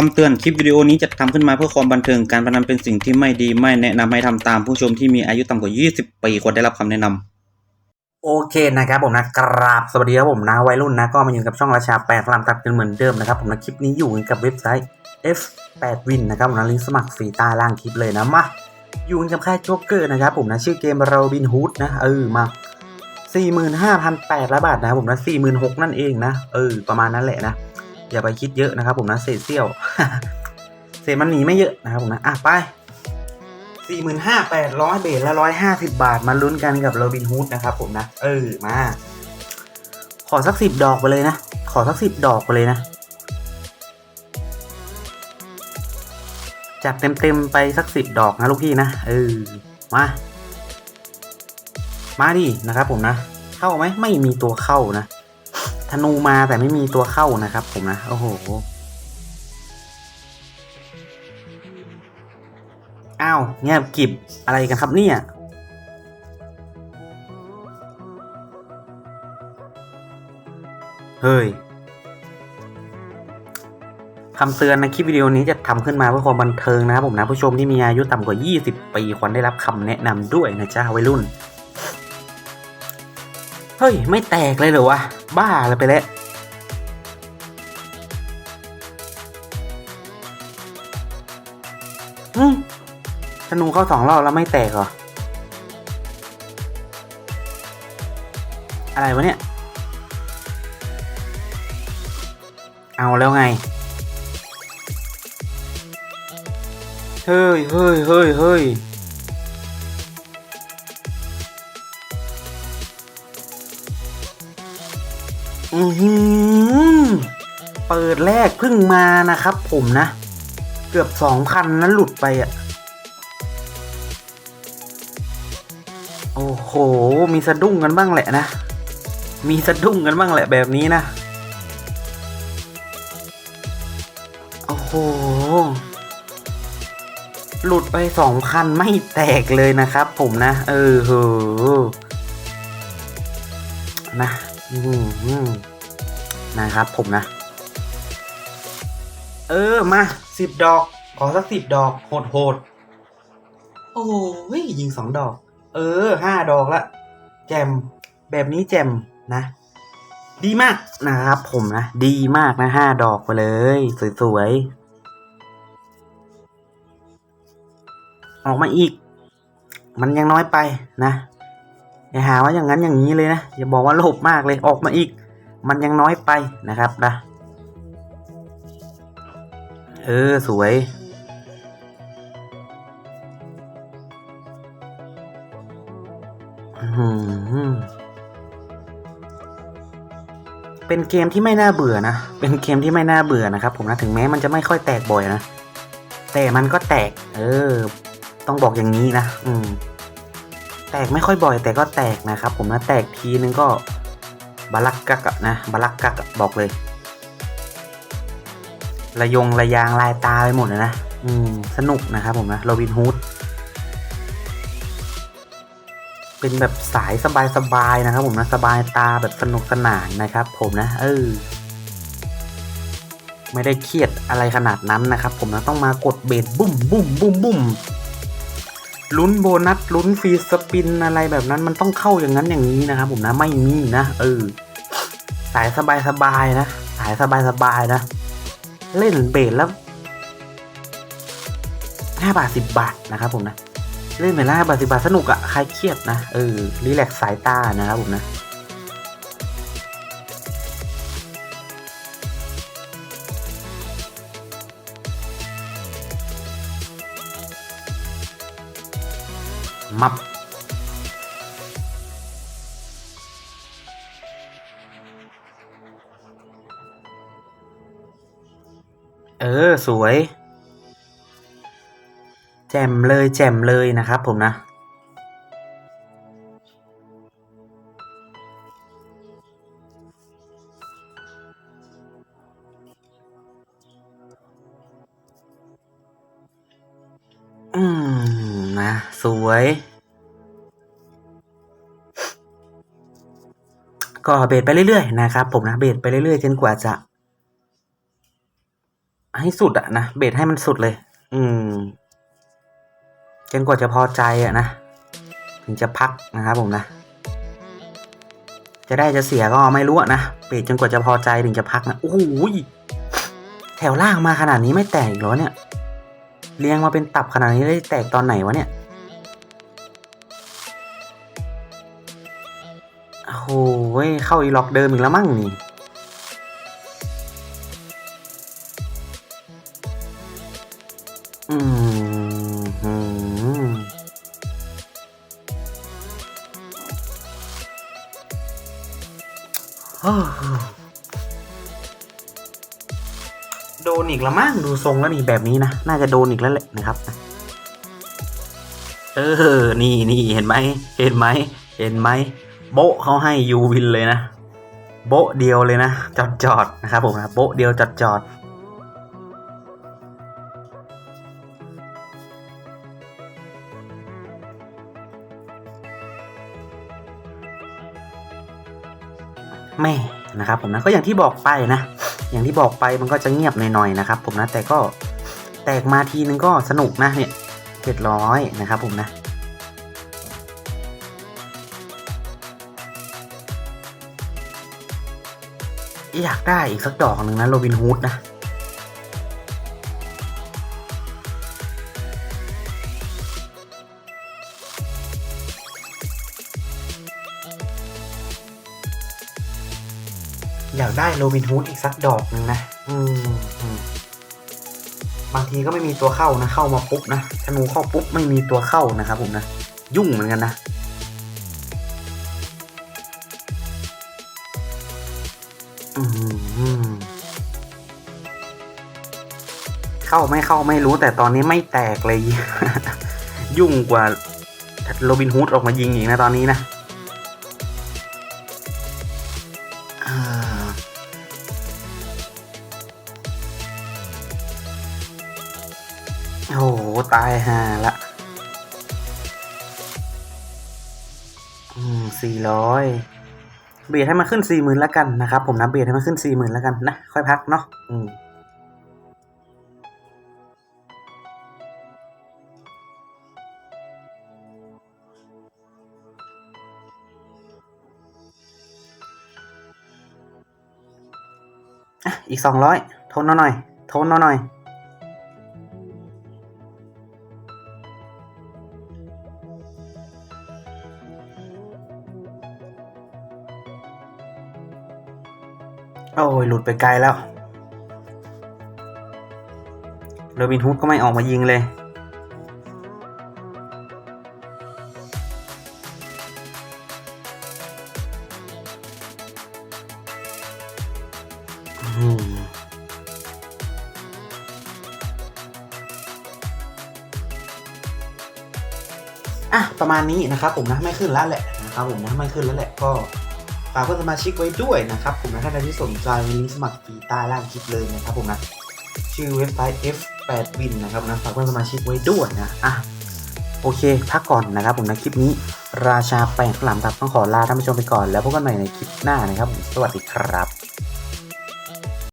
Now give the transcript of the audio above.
คำเตือนคลิปวิดีโอนี้จะทำขึ้นมาเพื่อความบันเทิงการพนันเป็นสิ่งที่ไม่ดีไม่แนะนำให้ทำตามผู้ชมที่มีอายุต่ำกว่า 20 ปีควรได้รับคำแนะนำโอเคนะครับผมนะกราบสวัสดีครับผมนะวัยรุ่นนะก็มาอยู่กับช่องราชาแปดลำตัดกันเหมือนเดิมนะครับผมนะคลิปนี้อยู่กับเว็บไซต์ F8 Win นะครับผมนะลิงก์สมัครฟรีใต้ล่างคลิปเลยนะมาอยู่กับค่ายโจ๊กเกอร์นะครับผมนะชื่อเกมโราบินฮูดนะเออมา45,800บาทนะครับผมนะ46,000นั่นเองนะเออประมาณนั้นแหละนะ อย่าไปคิดเยอะนะครับ ผมนะเศษเสี้ยว เศษมันหนีไม่เยอะนะครับผมนะอะไปสี่หมื่นห้าแปดร้อยเบทละร้อยห้าสิบาทมาลุ้นกันกับโรบินฮูดนะครับผมนะ เออมา ขอสักสิบดอกไปเลยนะ ขอสักสิบดอกไปเลยนะจัดเต็มๆไปสักสิบดอกนะลูกพี่นะเออมา มาดินะครับผมนะ เข้าไหมไม่มีตัวเข้านะ ธนูมาแต่ไม่มีตัวเข้านะครับ ผมนะ โอ้โหอ้าวเงียบกิบอะไรกันครับเนี่ยเฮ้ยคำเตือนในคลิปวิดีโอนี้จะทำขึ้นมาเพื่อความบันเทิงนะครับผมนะผู้ชมที่มีอายุต่ำกว่า 20 ปีควรได้รับคำแนะนำด้วยนะจ๊ะวัยรุ่น เฮ้ย ไม่แตกเลยเหรอวะ บ้าเลยไปแล้วอืมธนูเข้าสองรอบแล้วไม่แตกเหรอ อะไรวะเนี่ย เอาแล้วไง เฮ้ยเฮ้ยเฮ้ยเฮ้ย อือเปิดแรกเพิ่งมานะครับผมนะ เกือบสองพันนั้นหลุดไปอะ โอ้โห มีสะดุ้งกันบ้างแหละนะ มีสะดุ้งกันบ้างแหละแบบนี้นะ โอ้โห หลุดไปสองพันไม่แตกเลยนะครับผมนะ เออเหอนะ นะครับผมนะ เออ มาสิบดอก ขอสักสิบดอก โหดโหดโอ้ยยิงสองดอก เออห้าดอกละ แจมแบบนี้แจมนะ ดีมากนะครับ ผมนะ ดีมากนะห้าดอกไปเลย สวยๆ ออกมาอีก มันยังน้อยไปนะ อย่าหาว่าอย่างนั้นอย่างนี้เลยนะอย่าบอกว่าโลภมากเลยออกมาอีก มันยังน้อยไปนะครับนะเออสวย เป็นเกมที่ไม่น่าเบื่อนะ เป็นเกมที่ไม่น่าเบื่อนะครับ ผมนะ ถึงแม้มันจะไม่ค่อยแตกบ่อยนะ แต่มันก็แตก เออ ต้องบอกอย่างนี้นะ อืม แตกไม่ค่อยบ่อยแต่ก็แตกนะครับ ผมนะแตกทีนึงก็บาลักกักะนะบาลักกักะบอกเลย ระยงระยางลายตาไปหมดเลยนะอืมสนุกนะครับผมนะโรบินฮูดเป็นแบบสายสบายๆนะครับ ผมนะสบายตาแบบสนุกสนานนะครับ ผมนะ เออไม่ได้เครียดอะไรขนาดนั้นนะครับ ผมนะต้องมากดเบสบุ้มบุ้มบุ้มบุ้ม ลุ้นโบนัสลุ้นฟรีสปินอะไรแบบนั้นมันต้องเข้าอย่างนั้นอย่างนี้นะครับผมนะไม่มีนะเออสายสบายๆนะ สายสบายๆนะ เล่นเบสแล้วห้าบาทสิบบาทนะครับผมนะ เล่นเบสละห้าบาทสิบาทสนุกอะคลายเครียดนะเออรีแลกซ์สายตานะครับผมนะ มับเออ สวย แจ่มเลยแจ่มเลยนะครับผมนะ นะ สวย ก็เบสไปเรื่อยๆนะครับ ผมนะเบสไปเรื่อยๆจนกว่าจะ ให้สุดอะนะเบสให้มันสุดเลย อืมจนกว่าจะพอใจอะนะถึงจะพักนะครับผมนะ จะได้จะเสียก็ไม่รู้นะเบสจนกว่าจะพอใจถึงจะพักนะโอ้โหยแถวล่างมาขนาดนี้ไม่แตกอีกเหรอเนี่ย เรียงมาเป็นตับขนาดนี้ได้แตกตอนไหนวะเนี่ยโอ้โหยเข้าอีล็อกเดิมอีกแล้วมั้งนี่อื โดนอีกแล้วมั้งดูทรงแล้วนี่แบบนี้นะ น่าจะโดนอีกแล้วแหละนะครับ เออ นี่นี่เห็นไหม เห็นไหม เห็นไหม โบเขาให้ยูวินเลยนะ โบเดียวเลยนะ จอดจอดนะครับผมนะโบเดียวจอดจอดแม่นะครับผมนะก็อย่างที่บอกไปนะ อย่างที่บอกไปมันก็จะเงียบหน่อยๆนะครับผมนะแต่ก็แตกมาทีนึงก็สนุกนะเนี่ยเจ็ดร้อยนะครับผมนะอยากได้อีกสักดอกหนึ่งนะโรบินฮูดนะ อยากได้โรบินฮูดอีกสักดอกหนึ่งนะ อืมอมบางทีก็ไม่มีตัวเข้านะ เข้ามาปุ๊บนะธนูเข้าปุ๊บไม่มีตัวเข้านะครับผมนะ ยุ่งเหมือนกันนะเข้าไม่เข้าไม่รู้แต่ตอนนี้ไม่แตกเลย ยุ่งกว่าโรบินฮูดออกมายิงอีกนะตอนนี้นะ ตายห่าละอืมสี่ร้อยเบียดให้มาขึ้นสี่หมื่นแล้วกันนะครับ ผมนะเบียดให้มาขึ้นสี่หมื่นแล้วกันนะ ค่อยพักเนาะอืมอีกสองร้อยทนเอาหน่อย ทนเอาหน่อย โอ้ยหลุดไปไกลแล้วโรบินฮูดก็ไม่ออกมายิงเลยอืมอะ ประมาณนี้นะครับผมนะ ไม่ขึ้นแล้วแหละนะครับผมนะ ไม่ขึ้นแล้วแหละก็ ฝากเพื่อนสมาชิกไว้ด้วยนะครับผมนะถ้าใครที่สนใจลิงก์สมัครฟรีใต้ล่างคลิปเลยนะครับผมนะชื่อเว็บไซต์ F8 Win นะครับนะฝากเพื่อนสมาชิกไว้ด้วยนะอะโอเคพักก่อนนะครับผมนะคลิปนี้ ราชาแปดหลามตับต้องขอลาท่านผู้ชมไปก่อน แล้วพบกันใหม่ในคลิปหน้านะครับ สวัสดีครับ